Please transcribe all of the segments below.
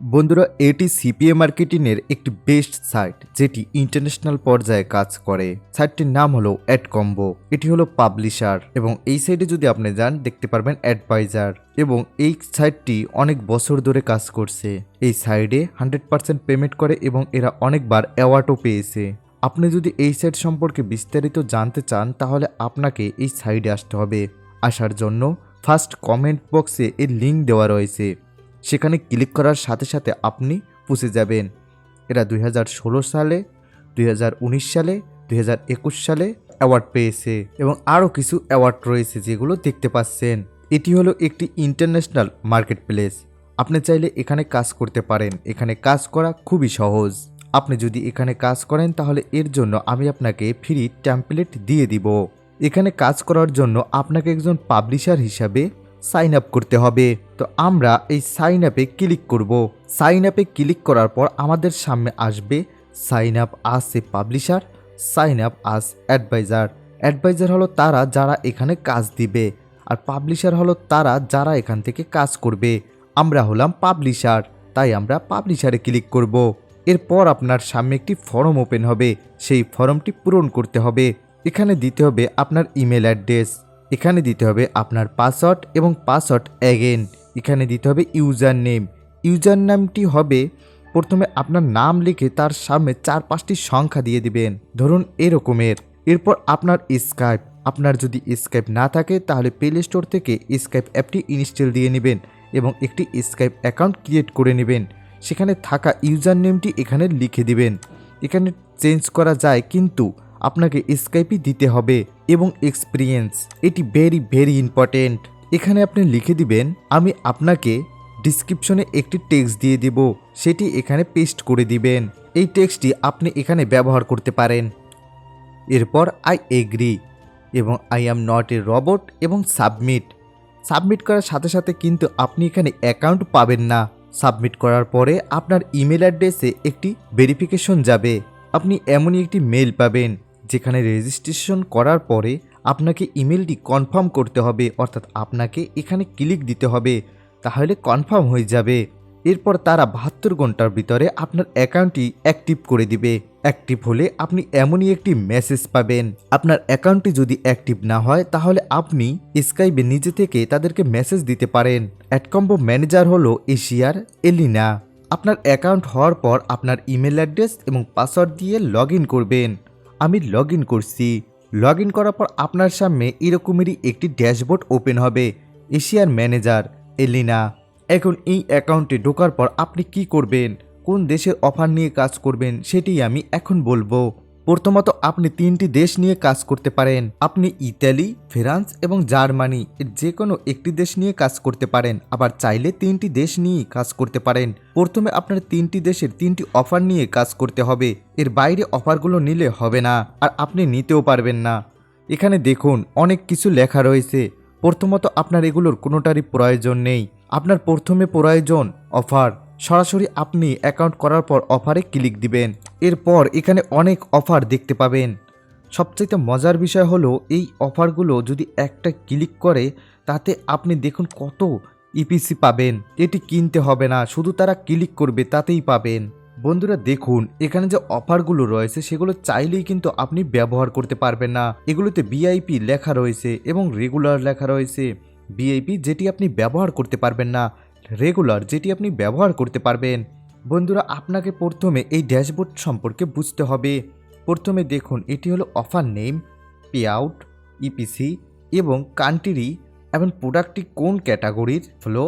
বন্ধুরা, এটি সিপিএ মার্কেটিংয়ের একটি বেস্ট সাইট যেটি ইন্টারন্যাশনাল পর্যায়ে কাজ করে। সাইটটির নাম হলো অ্যাডকম্বো। এটি হলো পাবলিশার এবং এই সাইটে যদি আপনি যান, দেখতে পারবেন অ্যাডভাইজার এবং এই সাইটটি অনেক বছর ধরে কাজ করছে। এই সাইডে হান্ড্রেড পার্সেন্ট পেমেন্ট করে এবং এরা অনেকবার অ্যাওয়ার্ডও পেয়েছে। আপনি যদি এই সাইট সম্পর্কে বিস্তারিত জানতে চান, তাহলে আপনাকে এই সাইডে আসতে হবে। আসার জন্য ফার্স্ট কমেন্ট বক্সে এর লিঙ্ক দেওয়া রয়েছে। সেখানে ক্লিক করার সাথে সাথে আপনি পৌঁছে যাবেন। এরা দুই হাজার ষোলো সালে, দুই হাজার উনিশ সালে, দুই হাজার একুশ সালে অ্যাওয়ার্ড পেয়েছে এবং আরও কিছু অ্যাওয়ার্ড রয়েছে যেগুলো দেখতে পাচ্ছেন। এটি হলো একটি ইন্টারন্যাশনাল মার্কেট প্লেস আপনি চাইলে এখানে কাজ করতে পারেন। এখানে কাজ করা খুবই সহজ। আপনি যদি এখানে কাজ করেন, তাহলে এর জন্য আমি আপনাকে ফ্রি ট্যাম্পলেট দিয়ে দিব। এখানে কাজ করার জন্য আপনাকে একজন পাবলিশার হিসাবে সাইন আপ করতে হবে। তো আমরা এই সাইন আপে ক্লিক করব। সাইন আপে ক্লিক করার পর আমাদের সামনে আসবে sign up as a publisher, sign up as advisor. Advisor হলো তারা যারা এখানে কাজ দিবে আর পাবলিশার হলো তারা যারা এখান থেকে কাজ করবে। আমরা হলাম পাবলিশার, তাই আমরা পাবলিশারে ক্লিক করব। এরপর আপনার সামনে একটি ফর্ম ওপেন হবে, সেই ফর্মটি পূরণ করতে হবে। এখানে দিতে হবে আপনার ইমেল অ্যাড্রেস। এখানে দিতে হবে আপনার পাসওয়ার্ড এবং পাসওয়ার্ড অ্যাগেন এখানে দিতে হবে ইউজার নেম ইউজার নামটি হবে, প্রথমে আপনার নাম লিখে তার সামনে চার পাঁচটি সংখ্যা দিয়ে দিবেন। ধরুন এরকমের। এরপর আপনার স্কাইপ আপনার যদি স্কাইপ না থাকে, তাহলে প্লে স্টোর থেকে স্কাইপ অ্যাপটি ইনস্টল দিয়ে নেবেন এবং একটি স্কাইপ অ্যাকাউন্ট ক্রিয়েট করে নেবেন। সেখানে থাকা ইউজার নেমটি এখানে লিখে দিবেন। এখানে চেঞ্জ করা যায়, কিন্তু আপনাকে স্কাইপই দিতে হবে এবং এক্সপিরিয়েন্স এটি ভেরি ভেরি ইম্পর্টেন্ট এখানে আপনি লিখে দিবেন, আমি আপনাকে ডিসক্রিপশনে একটি টেক্সট দিয়ে দেব, সেটি এখানে পেস্ট করে দিবেন। এই টেক্সটটি আপনি এখানে ব্যবহার করতে পারেন। এরপর আই এগ্রি এবং I am not a robot এবং সাবমিট সাবমিট করার সাথে সাথে কিন্তু আপনি এখানে অ্যাকাউন্ট পাবেন না। সাবমিট করার পরে আপনার ইমেল অ্যাড্রেসে একটি ভেরিফিকেশন যাবে। আপনি এমনই একটি মেল পাবেন। যেখানে রেজিস্ট্রেশন করার পরে আপনাকে ইমেলটি কনফার্ম করতে হবে, অর্থাৎ আপনাকে এখানে ক্লিক দিতে হবে, তাহলে কনফার্ম হয়ে যাবে। এরপর তারা বাহাত্তর ঘণ্টার ভিতরে আপনার অ্যাকাউন্টটি অ্যাক্টিভ করে দিবে। অ্যাক্টিভ হলে আপনি এমনই একটি মেসেজ পাবেন। আপনার অ্যাকাউন্টটি যদি অ্যাক্টিভ না হয়, তাহলে আপনি স্কাইবে নিজে থেকে তাদেরকে মেসেজ দিতে পারেন। অ্যাডকম্বো ম্যানেজার হলো এশিয়ার এলিনা। আপনার অ্যাকাউন্ট হওয়ার পর আপনার ইমেল অ্যাড্রেস এবং পাসওয়ার্ড দিয়ে লগ করবেন। আমি লগ ইন করছি। লগ ইন করার পর আপনার সামনে এরকমেরই একটি ড্যাশবোর্ড ওপেন হবে। এশিয়ার ম্যানেজার এলিনা। এখন এই অ্যাকাউন্টে ঢোকার পর আপনি কি করবেন? কোন দেশের অফার নিয়ে কাজ করবেন? সেটি আমি এখন বলব। প্রথমত আপনি তিনটি দেশ নিয়ে কাজ করতে পারেন। আপনি ইতালি, ফ্রান্স এবং জার্মানি এর যে কোনো একটি দেশ নিয়ে কাজ করতে পারেন। আবার চাইলে তিনটি দেশ নিয়েই কাজ করতে পারেন। প্রথমে আপনার তিনটি দেশের তিনটি অফার নিয়ে কাজ করতে হবে। এর বাইরে অফারগুলো নিলে হবে না আর আপনি নিতেও পারবেন না। এখানে দেখুন, অনেক কিছু লেখা রয়েছে। প্রথমত আপনার এগুলোর কোনোটারই প্রয়োজন নেই। আপনার প্রথমে প্রয়োজন অফার। সরাসরি আপনি অ্যাকাউন্ট করার পর অফারে ক্লিক দিবেন। এরপর এখানে অনেক অফার দেখতে পাবেন। সবচাইতে মজার বিষয় হলো, এই অফারগুলো যদি একটা ক্লিক করে, তাতে আপনি দেখুন কত ইপিসি পাবেন। এটি কিনতে হবে না, শুধু তারা ক্লিক করবে, তাতেই পাবেন। বন্ধুরা, দেখুন, এখানে যে অফারগুলো রয়েছে, সেগুলো চাইলেই কিন্তু আপনি ব্যবহার করতে পারবেন না। এগুলোতে বিআইপি লেখা রয়েছে এবং রেগুলার লেখা রয়েছে। বিআইপি যেটি আপনি ব্যবহার করতে পারবেন না। রেগুলার যেটি আপনি ব্যবহার করতে পারবেন। বন্ধুরা, আপনাকে প্রথমে এই ড্যাশবোর্ড সম্পর্কে বুঝতে হবে। প্রথমে দেখুন, এটি হলো offer name pay out EPC এবং কান্ট্রি এবং প্রোডাক্টটি কোন ক্যাটাগরির ফ্লো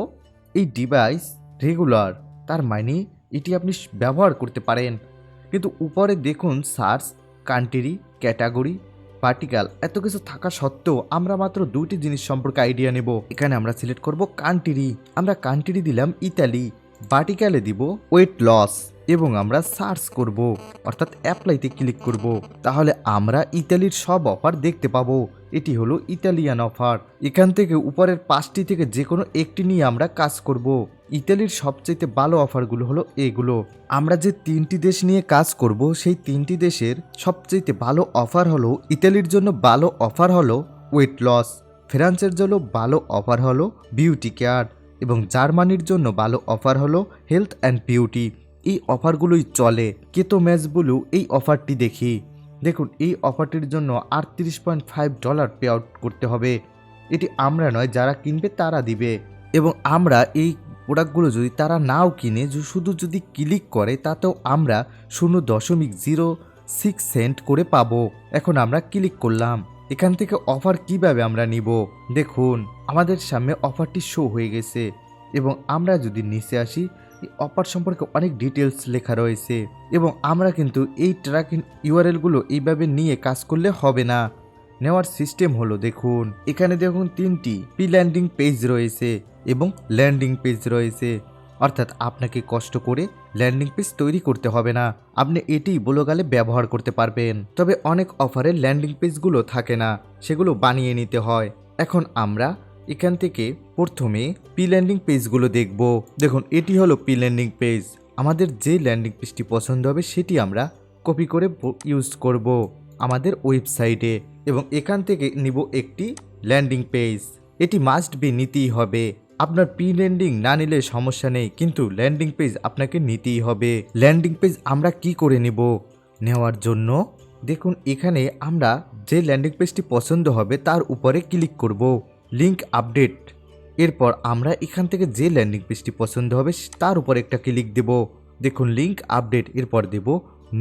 এই ডিভাইস রেগুলার তার মানে এটি আপনি ব্যবহার করতে পারেন। কিন্তু উপরে দেখুন সার্চ কান্ট্রি ক্যাটাগরি পার্টিকাল এত কিছু থাকা সত্ত্বেও আমরা মাত্র দুইটি জিনিস সম্পর্কে আইডিয়া নেব। এখানে আমরা সিলেক্ট করব কান্ট্রি আমরা কান্ট্রি দিলাম ইতালি ভার্টিক্যালে দিব ওয়েট লস এবং আমরা সার্চ করব। অর্থাৎ অ্যাপ্লাইতে ক্লিক করব। তাহলে আমরা ইতালির সব অফার দেখতে পাবো। এটি হলো ইতালিয়ান অফার এখান থেকে উপরের পাঁচটি থেকে যে কোনো একটি নিয়ে আমরা কাজ করব। ইতালির সবচেয়ে ভালো অফারগুলো হলো এগুলো। আমরা যে তিনটি দেশ নিয়ে কাজ করব, সেই তিনটি দেশের সবচেয়ে ভালো অফার হলো, ইতালির জন্য ভালো অফার হলো ওয়েট লস ফ্রান্সের জন্য ভালো অফার হলো বিউটি কেয়ার এবং জার্মানির জন্য ভালো অফার হলো হেলথ অ্যান্ড বিউটি এই অফারগুলোই চলে। কেতো ম্যাচ ব্লু, এই অফারটি দেখি। দেখুন, এই অফারটির জন্য আটত্রিশ point five dollar pay out করতে হবে। এটি আমরা নয়, যারা কিনবে তারা দিবে। এবং আমরা এই প্রোডাক্টগুলো যদি তারা নাও কিনে শুধু যদি ক্লিক করে, তাতেও আমরা শূন্য দশমিক জিরো সিক্স সেন্ট করে পাবো। এখন আমরা ক্লিক করলাম। এখান থেকে অফার কীভাবে আমরা নিব? দেখুন, আমাদের সামনে অফারটি শো হয়ে গেছে এবং আমরা যদি নিচে আসি অফার সম্পর্কে অনেক ডিটেলস লেখা রয়েছে এবং আমরা কিন্তু এই ট্র্যাকিং ইউআরএলগুলো এইভাবে নিয়ে কাজ করলে হবে না। নেওয়ার সিস্টেম হলো দেখুন, এখানে দেখুন তিনটি প্রি ল্যান্ডিং পেজ রয়েছে এবং ল্যান্ডিং পেজ রয়েছে। অর্থাৎ আপনাকে কষ্ট করে ল্যান্ডিং পেজ তৈরি করতে হবে না। আপনি এটি বলোগালে ব্যবহার করতে পারবেন। তবে অনেক অফারে ল্যান্ডিং পেজগুলো থাকে না, সেগুলো বানিয়ে নিতে হয়। এখন আমরা এখান থেকে প্রথমে পি ল্যান্ডিং পেজগুলো দেখব। দেখুন, এটি হলো পি ল্যান্ডিং পেজ আমাদের যে ল্যান্ডিং পেজটি পছন্দ হবে, সেটি আমরা কপি করে ইউজ করব। আমাদের ওয়েবসাইটে এবং এখান থেকে নিব একটি ল্যান্ডিং পেজ। এটি মাস্ট বি নিতেই হবে। আপনার পি ল্যান্ডিং না নিলে সমস্যা নেই, কিন্তু ল্যান্ডিং পেজ আপনাকে নিতেই হবে। ল্যান্ডিং পেজ আমরা কি করে নেব? নেওয়ার জন্য দেখুন, এখানে আমরা যে ল্যান্ডিং পেজটি পছন্দ হবে তার উপরে ক্লিক করব। লিঙ্ক আপডেট এরপর আমরা এখান থেকে যে ল্যান্ডিং পেজটি পছন্দ হবে তার উপর একটা ক্লিক দেব। দেখুন লিঙ্ক আপডেট এরপর দেব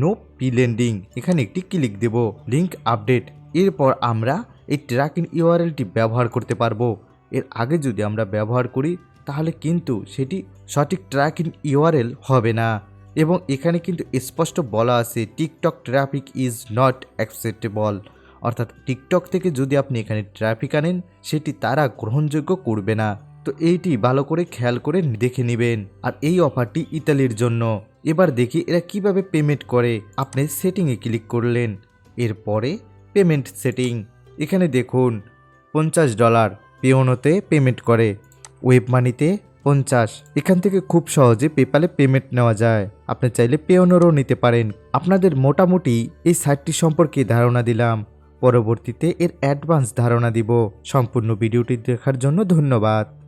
নো পি ল্যান্ডিং এখানে একটি ক্লিক দেব লিঙ্ক আপডেট এরপর আমরা এই ট্র্যাকিং ইউআরএলটি ব্যবহার করতে পারব। এর আগে যদি আমরা ব্যবহার করি, তাহলে কিন্তু সেটি সঠিক ট্র্যাকিং ইউআরএল হবে না। এবং এখানে কিন্তু স্পষ্ট বলা আছে TikTok traffic is not acceptable অর্থাৎ টিকটক থেকে যদি আপনি এখানে ট্রাফিক আনেন, সেটি তারা গ্রহণযোগ্য করবে না। তো এইটি ভালো করে খেয়াল করে দেখে নেবেন। আর এই অফারটি ইতালির জন্য। এবার দেখি এরা কীভাবে পেমেন্ট করে। আপনি সেটিংয়ে ক্লিক করলেন। এরপরে পেমেন্ট সেটিং। এখানে দেখুন, পঞ্চাশ ডলার পেওনোতে পেমেন্ট করে, ওয়েব মানিতে পঞ্চাশ। এখান থেকে খুব সহজে পেপালে পেমেন্ট নেওয়া যায়। আপনি চাইলে পেওনোরও নিতে পারেন। আপনাদের মোটামুটি এই সাইটটি সম্পর্কে ধারণা দিলাম। পরবর্তীতে এর অ্যাডভান্স ধারণা দিব। সম্পূর্ণ ভিডিওটি দেখার জন্য ধন্যবাদ।